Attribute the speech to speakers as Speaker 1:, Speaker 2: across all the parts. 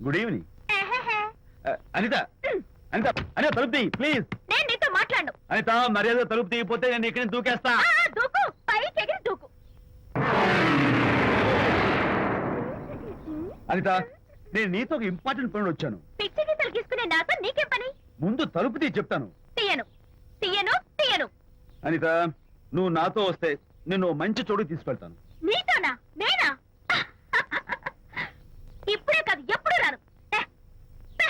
Speaker 1: Good evening. Anitha Anitha Anitha తలుపు తీయి please
Speaker 2: నేను నీతో మాట్లాడను.
Speaker 1: అనిత మర్యాద తలుపు తీయపోతే నేను ఇక్కడి నుంచి దూకేస్తా.
Speaker 2: ఆ, దూకు. పైకి ఎగిరి దూకు.
Speaker 1: అనిత నేను నీతో ఒక ఇంపార్టెంట్ పని వచ్చాను.
Speaker 2: పిచ్చి గీతలు గీసుకునే నాతో నీకేం పని?
Speaker 1: ముందు తలుపు తీసి చెప్తాను.
Speaker 2: తీయను. తీయను తీయను.
Speaker 1: అనిత నువ్వు నాతో వస్తే నేను ఓ మంచి చోటు తీసుకెళ్తాను
Speaker 2: నీతోనా నేనా ఇప్పుడే కాదు ఎప్పుడు రాను ఏ, ఏ.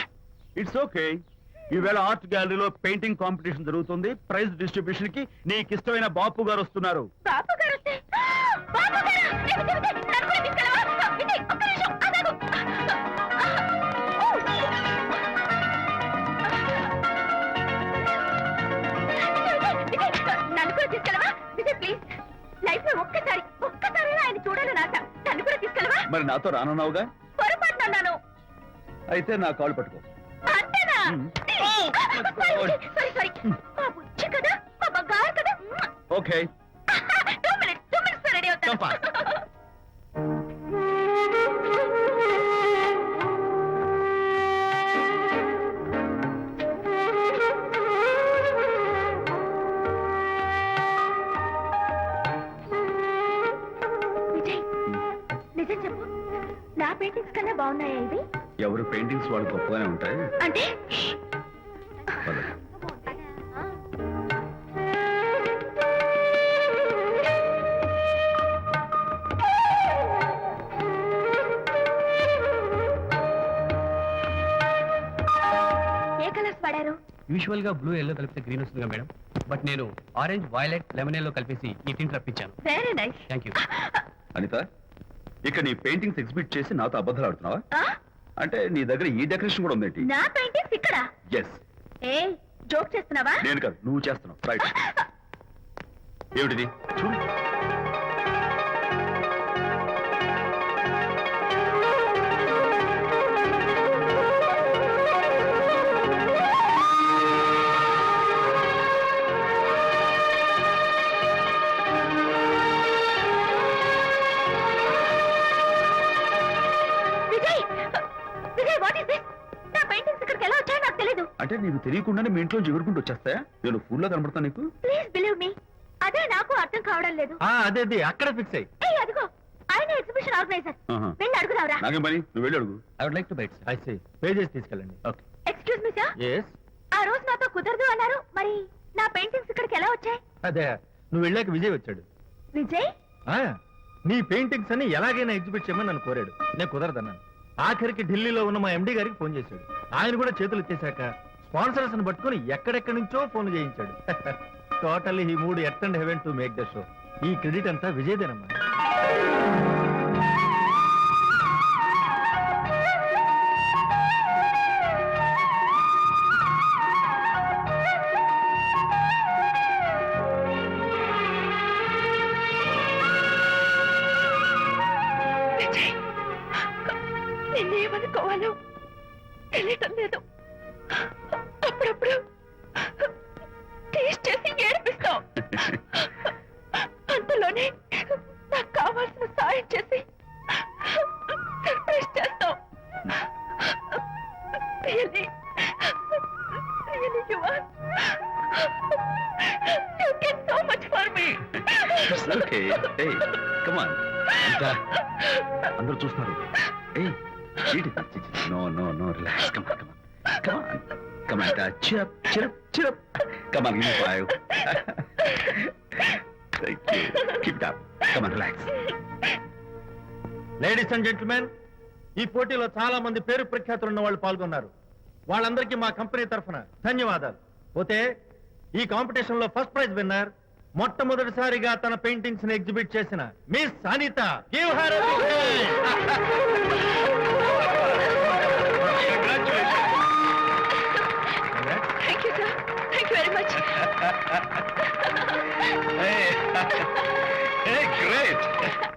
Speaker 1: ఇట్స్ ఓకే ఈవేళ ఆర్ట్ గ్యాలరీలో పెయింటింగ్ కాంపిటీషన్ జరుగుతుంది. ప్రైజ్ డిస్ట్రిబ్యూషన్కి నీకు ఇష్టమైన బాపు గారు వస్తున్నారు.
Speaker 2: బాబు గారు వస్తే బాబు గారు! విజయ్, విజయ్, విజయ్, నన్ను కూడా తీసుకెళ్ళవా? విజయ్, ఒక్క నిమిషం, ఆగాగు. విజయ్, విజయ్, నన్ను కూడా తీసుకెళ్ళవా? విజయ్ ప్లీజ్ లైఫ్లో ఒక్కసారి ఒక్కసారి ఆయన చూడాలని ఆశ. నన్ను కూడా తీసుకెళ్ళవా?
Speaker 1: మరి నాతో రానున్నావుగా? అయితే నా కాల్ పట్టుకో. ఓకే.
Speaker 2: విజయ్ నిజం చెప్పు. నా పెయింటింగ్స్ కన్నా బాగున్నాయా ఇవి?
Speaker 1: ఎవరు పెయింటింగ్స్ వాళ్ళు గొప్పగానే ఉంటాయి
Speaker 2: అంటే?
Speaker 1: పద.
Speaker 2: ఏ కలర్స్ వాడారు?
Speaker 3: యూజువల్గా బ్లూ ఎల్లో కలిపితే గ్రీన్ వస్తుందిగా మేడం. బట్ నేను ఆరెంజ్ వైలెట్ లెమన్ ఎల్లో కలిపేసి ఈ tint రప్పించాను.
Speaker 2: Very nice
Speaker 3: thank you
Speaker 1: Anitha ఇక నీ పెయింటింగ్స్ ఎగ్జిబిట్ చేసి నాతో అబద్ధాలు ఆడుతున్నావా? అంటే నీ దగ్గర ఈ డెకరేషన్ కూడా ఉందేంటి?
Speaker 2: నా పెయింటింగ్స్ ఇక్కడ.
Speaker 1: ఎస్
Speaker 2: ఏ జోక్ చేస్తున్నావా?
Speaker 1: నేను కాదు నువ్వు చేస్తున్నావు. రైట్ ఏమిటిది? చూడు.
Speaker 2: విజయ్
Speaker 1: అంటే నీకు తెలియకుండానే మీ ఇంట్లో ఎగురుకుంటూ వచ్చేస్తాయా నేను ఫుల్లో కనబడతా నీకు?
Speaker 2: ప్లీజ్ బిలీవ్ మీ అదే నాకు అర్థం కావడం లేదు.
Speaker 3: అదే అదే అక్కడ ఫిక్స్ అయ్యి.
Speaker 2: అదిగో. ఆయన ఎగ్జిబిషన్ ఆర్గనైజర్. వెళ్ళి అడుగుదావరా
Speaker 1: నాకేం పని? నువ్వు వెళ్ళి అడుగు.
Speaker 3: I would like to bite I say pages తీసుకెళ్ళండి. Okay
Speaker 2: excuse me sir
Speaker 3: yes
Speaker 2: ఆ రోజు నాతో కుదరదు అన్నారు. మరి నా పెయింటింగ్స్ ఇక్కడికి ఎలా వచ్చాయి?
Speaker 4: అదే నువ్వు వెళ్ళాక విజయ్ వచ్చాడు.
Speaker 2: విజయ్?
Speaker 4: ఆ, నీ పెయింటింగ్స్ అని ఎలాగైనా ఎగ్జిబిట్ చేయమని నన్ను కోరాడు. నేను కుదరదన్నాను. ఆఖరికి ఢిల్లీలో ఉన్న మా ఎండి గారికి ఫోన్ చేశాడు. ఆయన కూడా చేతులు ఎత్తేశాక స్పాన్సర్స్ని పట్టుకొని ఎక్కడెక్కడి నుంచో ఫోన్ చేయించాడు. టోటల్లీ ఈ మూడు earth and heaven to make the show ఈ క్రెడిట్ అంతా విజయదేనమ్మా.
Speaker 2: అనుకోవాలో? తెలియటం లేదు. అప్పుడప్పుడు టేస్ట్ చేసి ఏడిపిస్తాం. అంతలోనే నాకు కావాల్సిన సాయం చేసి సర్ప్రైజ్ చేస్తావు Really, really you are. You did so much for me.
Speaker 1: Okay ఏయ్ కమాన్ అంతా అందరూ చూస్తున్నారు. No, no, no, relax. Come on, come on. Come on. Come on, Dad. Cheer up, cheer up, cheer up. Come on, give me five. Thank you. Keep it up. Come on, relax.
Speaker 4: Ladies and gentlemen ఈ పోటీలో చాలా మంది పేరు ప్రఖ్యాతులు ఉన్న వాళ్ళు పాల్గొన్నారు వాళ్ళందరికీ మా కంపెనీ తరఫున ధన్యవాదాలు పోతే ఈ కాంపిటీషన్లో ఫస్ట్ ప్రైజ్ విన్నర్ మొట్టమొదటిసారిగా తన పెయింటింగ్స్ని ఎగ్జిబిట్ చేసిన మిస్ అనిత
Speaker 2: Hey, great!